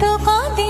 তো কদিন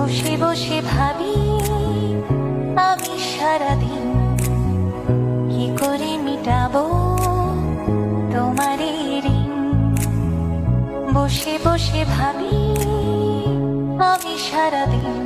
বসে বসে ভাবি, আমি সারাদিন কি করে মিটাবো তোমার ঋণ? বসে বসে ভাবি, আমি সারাদিন